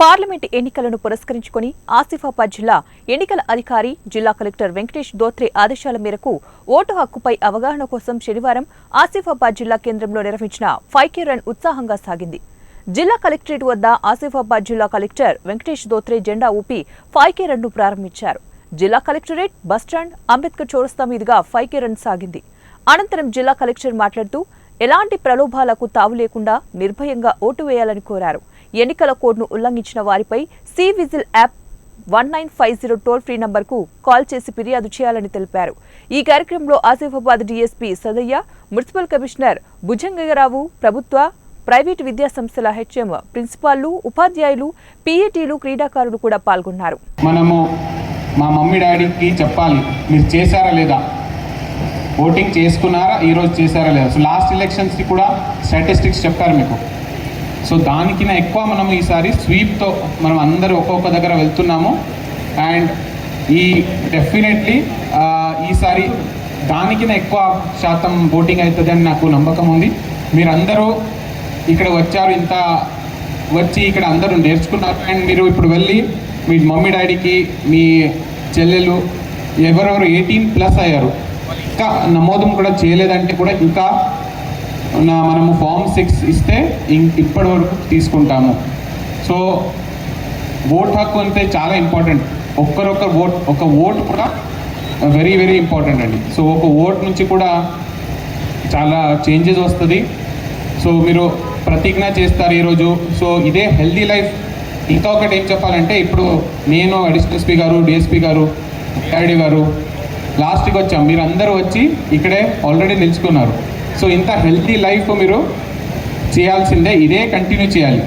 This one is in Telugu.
పార్లమెంట్ ఎన్నికలను పురస్కరించుకొని ఆసిఫాబాద్ జిల్లా ఎన్నికల అధికారి జిల్లా కలెక్టర్ వెంకటేష్ దోత్రే ఆదేశాల మేరకు ఓటు హక్కుపై అవగాహన కోసం శనివారం ఆసిఫాబాద్ జిల్లా కేంద్రంలో నిర్వహించిన ఫైవ్ కే రన్ ఉత్సాహంగా సాగింది. జిల్లా కలెక్టరేట్ వద్ద ఆసిఫాబాద్ జిల్లా కలెక్టర్ వెంకటేష్ దోత్రే జెండా ఊపి ఫైవ్ కే రన్ను ప్రారంభించారు. జిల్లా కలెక్టరేట్ బస్టాండ్ అంబేద్కర్ చౌరస్తా మీదుగా ఫైవ్ కే రన్ సాగింది. అనంతరం జిల్లా కలెక్టర్ మాట్లాడుతూ ఎలాంటి ప్రలోభాలకు తావు లేకుండా నిర్భయంగా ఓటు వేయాలని కోరారు. ఎన్నికల కోడ్ను ఉల్లంఘించిన వారిపై C vigil app one nine five zero toll free నంబర్కు కాల్ చేసి ఫిర్యాదు చేయాలని తెలిపారు. ఈ కార్యక్రమంలో Asifabad DSP Sadayya municipal commissioner Bhujangarao ప్రభుత్వ ప్రైవేటు విద్యా సంస్థల హెచ్ఎం ప్రిన్సిపాల్లు ఉపాధ్యాయులు పీఏటీలు క్రీడాకారులు కూడా పాల్గొన్నారు. మనము మా మమ్మీ డాడీకి చెప్పాలి. మీరు చేశారా లేదా? ఓటింగ్ చేసుకున్నారా? ఈరోజు చేశారా లేదా? సో లాస్ట్ ఎలక్షన్స్కి కూడా స్టాటిస్టిక్స్ చెప్పారు మీకు. సో దానికిన ఎక్కువ మనం ఈసారి స్వీప్తో మనం అందరూ ఒక్కొక్క దగ్గర వెళ్తున్నాము. అండ్ ఈ డెఫినెట్లీ ఈసారి దానికిన ఎక్కువ శాతం ఓటింగ్ అవుతుంది అని నాకు నమ్మకం ఉంది. మీరందరూ ఇక్కడ వచ్చారు ఇంత వచ్చి ఇక్కడ అందరూ నేర్చుకున్నారు. అండ్ మీరు ఇప్పుడు వెళ్ళి మీ మమ్మీ డాడీకి మీ చెల్లెలు ఎవరెవరు ఎయిటీన్ ప్లస్ అయ్యారు. ఇంకా నమోదం కూడా చేయలేదంటే కూడా ఇంకా మనము ఫామ్ సిక్స్ ఇస్తే ఇప్పటి వరకు తీసుకుంటాము. సో ఓట్ హక్కు అంటే చాలా ఇంపార్టెంట్ ఒక్కరొక్కరు ఓట్ ఒక ఓట్ కూడా వెరీ వెరీ ఇంపార్టెంట్ అండి. సో ఒక ఓట్ నుంచి కూడా చాలా చేంజెస్ వస్తుంది. సో మీరు ప్రతిజ్ఞ చేస్తారు ఈరోజు. సో ఇదే హెల్దీ లైఫ్ ఇంకా ఒకటి ఏం చెప్పాలంటే ఇప్పుడు నేను అడిషనల్ ఎస్పీ గారు డిఎస్పీ గారు ఐడి గారు లాస్ట్కి వచ్చాం. మీరు అందరూ వచ్చి ఇక్కడే ఆల్రెడీ నిలుచుకున్నారు. సో ఇంత హెల్తీ లైఫ్ మీరు చేయాల్సిందే ఇదే కంటిన్యూ చేయాలి.